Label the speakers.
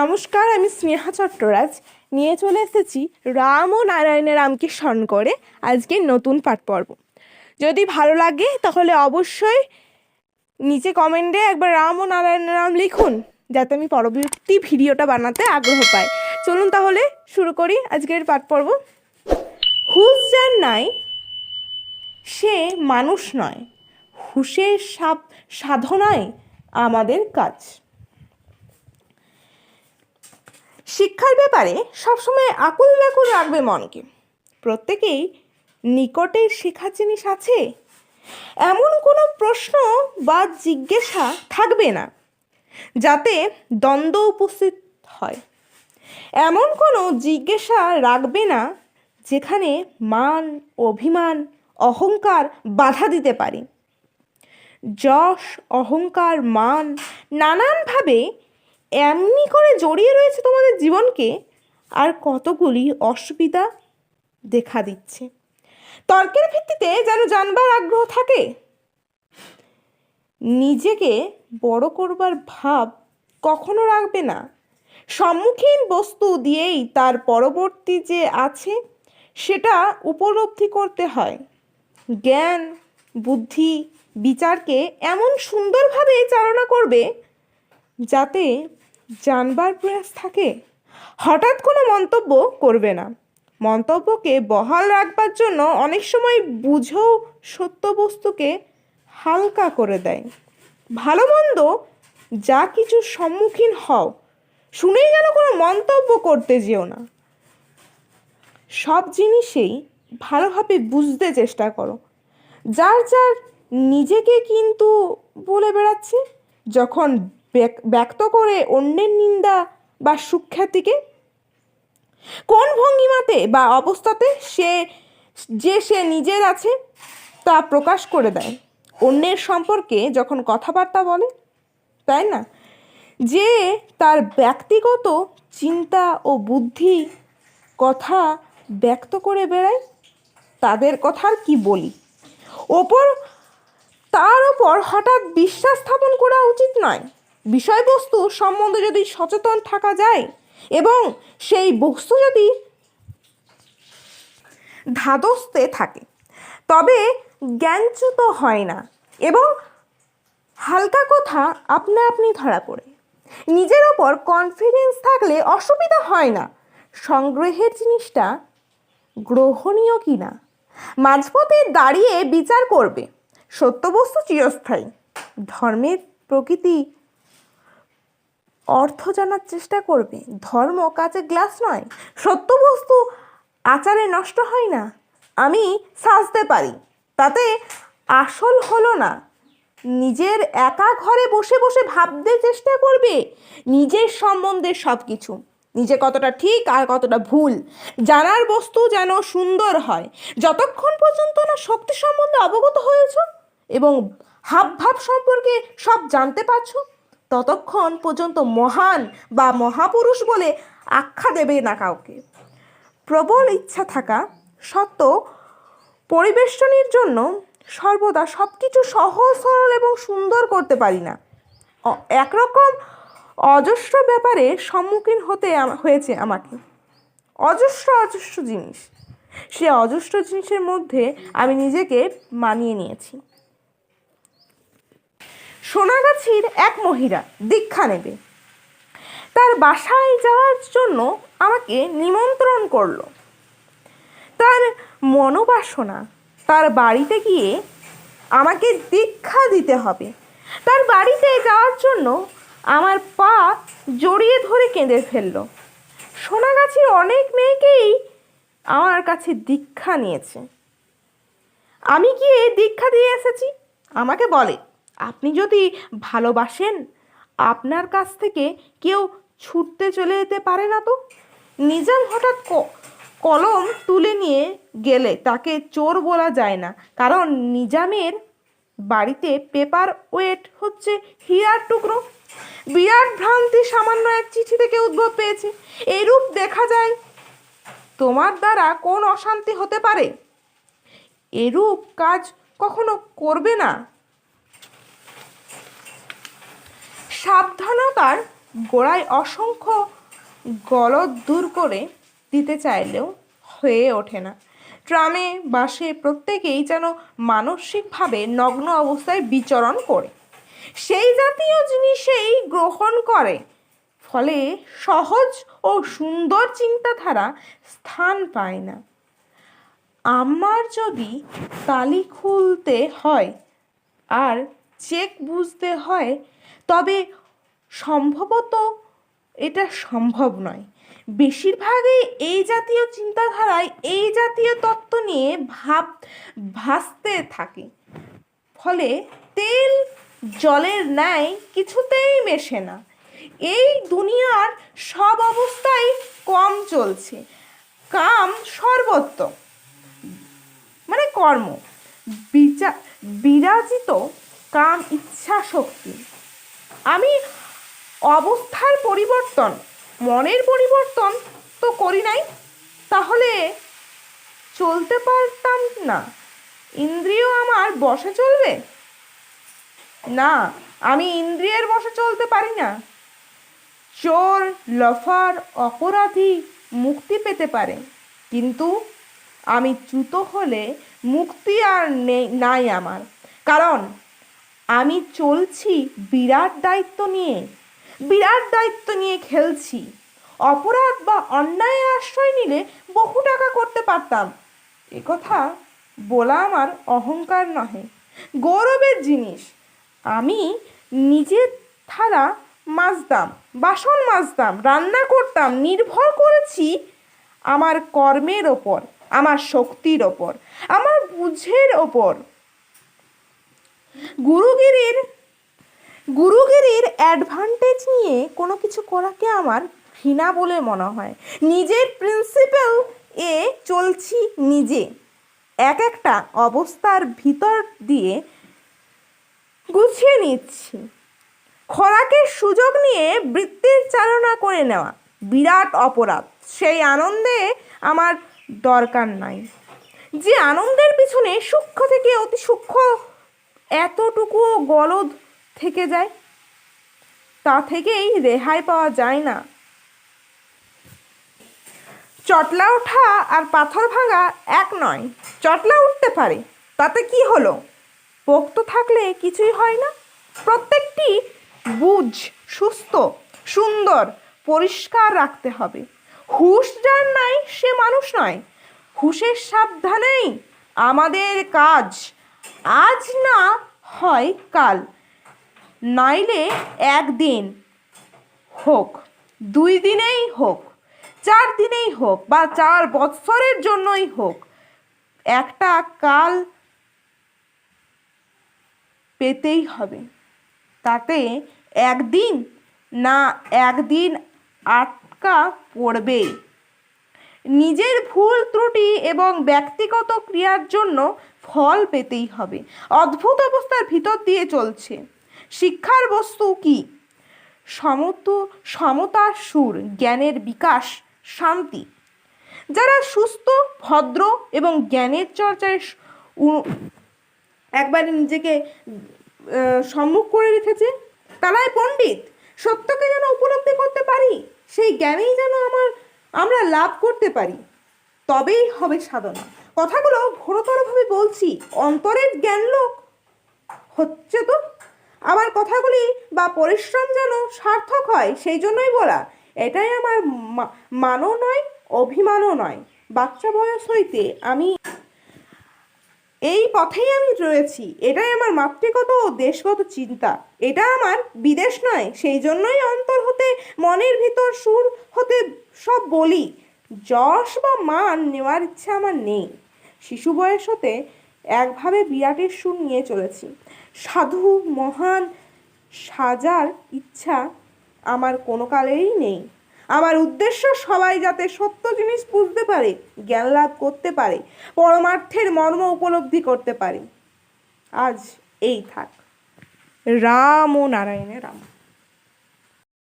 Speaker 1: নমস্কার, আমি স্নেহা চট্টরাজ। নিয়ে চলে এসেছি রাম ও নারায়ণের রামকে স্মরণ করে আজকে নতুন পাঠ পর্ব যদি ভালো লাগে, তাহলে অবশ্যই নিচে কমেন্টে একবার রাম ও নারায়ণের নাম লিখুন, যাতে আমি পরবর্তী ভিডিওটা বানাতে আগ্রহ পাই। চলুন তাহলে শুরু করি আজকের পাঠ পর্ব হুশ যার নাই, সে মানুষ নয়। হুশের সাপ সাধনায় আমাদের কাজ। শিক্ষার ব্যাপারে সবসময় আকুল ব্যাকুল রাখবে মনকে। প্রত্যেকেই নিকটের শেখার জিনিস আছে? এমন কোনো প্রশ্ন বা জিজ্ঞাসা থাকবে না, যাতে দ্বন্দ্ব উপস্থিত হয়। এমন কোনো জিজ্ঞাসা রাখবে না, যেখানে মান, অভিমান, অহংকার বাধা দিতে পারে। যশ, অহংকার, মান নানানভাবে এমনি করে জড়িয়ে রয়েছে তোমাদের জীবনকে আর কতগুলি অসুবিধা দেখা দিচ্ছে। তর্কের ভিত্তিতে যেন জানবার আগ্রহ থাকে, নিজেকে বড় করবার ভাব কখনো রাখবে না। সম্মুখীন বস্তু দিয়েই তার পরবর্তী যে আছে, সেটা উপলব্ধি করতে হয়। জ্ঞান, বুদ্ধি, বিচারকে এমন সুন্দরভাবে চালনা করবে যাতে জানবার প্রয়াস থাকে। হঠাৎ কোনো মন্তব্য করবে না। মন্তব্যকে বহাল রাখবার জন্য অনেক সময় বুঝেও সত্য বস্তুকে হালকা করে দেয়। ভালো মন্দ যা কিছু সম্মুখীন হও, শুনেই যেন কোনো মন্তব্য করতে যেও না। সব জিনিসেই ভালোভাবে বুঝতে চেষ্টা করো। যার যার নিজেকে কিন্তু বলে বেড়াচ্ছে, যখন ব্যক্ত করে অন্যের নিন্দা বা সুখ্যাতিকে কোন ভঙ্গিমাতে বা অবস্থাতে সে, যে সে নিজের আছে তা প্রকাশ করে দেয়? অন্যের সম্পর্কে যখন কথাবার্তা বলে, তাই না? যে তার ব্যক্তিগত চিন্তা ও বুদ্ধি কথা ব্যক্ত করে বেড়ায়, তাদের কথা আর কি বলি? ওপর, তার ওপর হঠাৎ বিশ্বাস স্থাপন করা উচিত নয়। বিষয়বস্তু সম্বন্ধে যদি সচেতন থাকা যায় এবং সেই বস্তু যদি ধাদস্তে থাকে, তবে জ্ঞানচ্যুত হয় না এবং হালকা কথা আপনা আপনি ধরা পড়ে। নিজের ওপর কনফিডেন্স থাকলে অসুবিধা হয় না। সংগ্রহের জিনিসটা গ্রহণীয় কি না? মাঝপথে দাঁড়িয়ে বিচার করবে। সত্যবস্তু চিরস্থায়ী। ধর্মের প্রকৃতি অর্থ জানার চেষ্টা করবে। ধর্ম কাছে গ্লাস নয়। সত্য বস্তু আচারে নষ্ট হয় না। আমি সাজতে পারি। তাতে আসল হলো না। নিজের একা ঘরে বসে বসে ভাবতে চেষ্টা করবে। নিজের সম্বন্ধে সব কিছু নিজে কতটা ঠিক আর কতটা ভুল। জানার বস্তু যেন সুন্দর হয়। যতক্ষণ পর্যন্ত না শক্তি সম্বন্ধে অবগত হয়েছ এবং হাব ভাব সম্পর্কে সব জানতে পারছ ততক্ষণ পর্যন্ত মহান বা মহাপুরুষ বলে আখ্যা দেবে না কাউকে। প্রবল ইচ্ছা থাকা সত্ত্বেও পরিবেষ্টনীর জন্য সর্বদা সব কিছু সহজ, সরল এবং সুন্দর করতে পারি না। একরকম অজস্র ব্যাপারে সম্মুখীন হতে হয়েছে আমাকে। অজস্র অজস্র জিনিস। সে অজস্র জিনিসের মধ্যে আমি নিজেকে মানিয়ে নিয়েছি। সোনাগাছির এক মহিলা দীক্ষা নেবে। তার বাসায় যাওয়ার জন্য আমাকে নিমন্ত্রণ করল। তার মনোবাসনা, তার বাড়িতে গিয়ে আমাকে দীক্ষা দিতে হবে। তার বাড়িতে যাওয়ার জন্য আমার পা জড়িয়ে ধরে কেঁদে ফেলল। সোনাগাছির অনেক মেয়েকেই আমার কাছে দীক্ষা নিয়েছে। আমি গিয়ে দীক্ষা দিয়ে এসেছি? আমাকে বলে। আপনি যদি ভালোবাসেন, আপনার কাছ থেকে কেউ ছুটতে চলে যেতে পারে না তো? নিজাম হঠাৎ কলম তুলে নিয়ে গেলে তাকে চোর বলা যায় না। কারণ নিজামের বাড়িতে পেপার ওয়েট হচ্ছে হীরার টুকরো। বিরাট ভ্রান্তি সামান্য এক চিঠি থেকে উদ্ভব পেয়েছে। এরূপ দেখা যায় তোমার দ্বারা কোন অশান্তি হতে পারে? এরূপ কাজ কখনো করবে না। সাবধানতার গোড়ায় অসংখ্য গলদ দূর করে দিতে চাইলেও হয়ে ওঠে না। ট্রামে বাসে প্রত্যেকেই যেন মানসিকভাবে নগ্ন অবস্থায় বিচরণ করে। সেই জাতীয় জিনিসেই গ্রহণ করে। ফলে সহজ ও সুন্দর চিন্তাধারা স্থান পায় না। আমার যদি তালি খুলতে হয় আর চেক বুঝতে হয় তবে সম্ভবত এটা সম্ভব নয়। বেশিরভাগই এই জাতীয় চিন্তাধারায় এই জাতীয় তত্ত্ব নিয়ে ভাব ভাসতে থাকে। ফলে তেল জলের ন্যায় কিছুতেই মেশে না। এই দুনিয়ার সব অবস্থাই কম চলছে। কাম সর্বত্র মানে কর্ম। বিচা বিরাজিত কাম ইচ্ছা শক্তি। আমি অবস্থার পরিবর্তন, মনের পরিবর্তন তো করি নাই, তাহলে চলতে পারতাম না। ইন্দ্রিয় আমার বসে চলবে? না, আমি ইন্দ্রিয়ের বসে চলতে পারি না। চোর, লফার, অপরাধী মুক্তি পেতে পারে, কিন্তু আমি চ্যুত হলে মুক্তি আর নেই, নাই আমার। কারণ আমি চলছি বিরাট দায়িত্ব নিয়ে, বিরাট দায়িত্ব নিয়ে খেলছি। অপরাধ বা অন্যায় আশ্রয় নিলে বহু টাকা করতে পারতাম। কথা বলা আমার অহংকার নহে, গৌরবের জিনিস। আমি নিজের থালা মাজতাম, বাসন মাজতাম, রান্না করতাম, নির্ভর করেছি আমার কর্মের ওপর, আমার শক্তির ওপর, আমার বুঝের ওপর। গুরুগিরির গুরুগিরির অ্যাডভান্টেজ নিয়ে কোনো কিছু করাকে আমার ঘৃণা বলে মনে হয়। নিজের প্রিন্সিপাল এ চলছি নিজে। এক একটা অবস্থার ভিতর দিয়ে গুছিয়ে নিচ্ছি। খোরাকের সুযোগ নিয়ে বৃত্তির চালনা করে নেওয়া। বিরাট অপরাধ। সেই আনন্দে আমার দরকার নাই। যে আনন্দের পিছনে সূক্ষ্ম থেকে অতি সূক্ষ্ম এতটুকুও গলদ থেকে যায়? তা থেকেই রেহাই পাওয়া যায় না। চটলা ওঠা আর পাথর ভাঙা এক নয়। চটলা উঠতে পারে, তাতে কি হলো? পোক্ত থাকলে কিছুই হয় না। প্রত্যেকটি বুঝ সুস্থ, সুন্দর, পরিষ্কার রাখতে হবে। হুশ যার নাই সে মানুষ নয়। হুশের সাবধানেই আমাদের কাজ আজ না হয় কাল। নাইলে একদিন হোক, দুই দিনেই হোক, চার দিনেই হোক বা চার বৎসরের জন্যই হোক, একটা কাল পেতেই হবে। তাতে একদিন না একদিন আটকা পড়বেই। নিজের ভুল ত্রুটি এবং ব্যক্তিগত ক্রিয়ার জন্য ফল পেতেই হবে। অদ্ভুত অবস্থার ভিতর দিয়ে চলছে। শিক্ষার বস্তু কি? সমত, সমতার সুর, জ্ঞানের বিকাশ, শান্তি। যারা সুস্থ, ভদ্র এবং জ্ঞানের চর্চায় একবারে নিজেকে সম্মুখ করে রেখেছে, তারাই পণ্ডিত। সত্যকে যেন উপলব্ধি করতে পারি, সেই জ্ঞানেই যেন আমার আমরা লাভ করতে পারি। তবেই হবে সাধনা। কথাগুলো ঘোরতরভাবে বলছি, অন্তরের জ্ঞান লোক হচ্ছে তো। আমার কথাগুলি বা পরিশ্রম যেন সার্থক হয়, সেই জন্যই বলা, এটাই আমার মানও নয়, অভিমানও নয়। বাচ্চা বয়স হইতে আমি এই পথেই আমি রয়েছি। এটাই আমার মাতৃগত ও দেশগত চিন্তা। এটা আমার বিদেশ নয়, সেই জন্যই অন্তর হতে, মনের ভিতর সুর হতে সব বলি। যশ বা মান নেওয়ার ইচ্ছা আমার নেই। শিশু বয়স হতে একভাবে বিরাটের সুর নিয়ে চলেছি। সাধু, মহান, সাজার ইচ্ছা আমার কোনো কালেই নেই। আমার উদ্দেশ্য সবাই যাতে সত্য জিনিস বুঝতে পারে, জ্ঞান লাভ করতে পারে, পরমার্থের মর্ম উপলব্ধি করতে পারে। আজ এই থাক। রাম ও নারায়ণে রাম।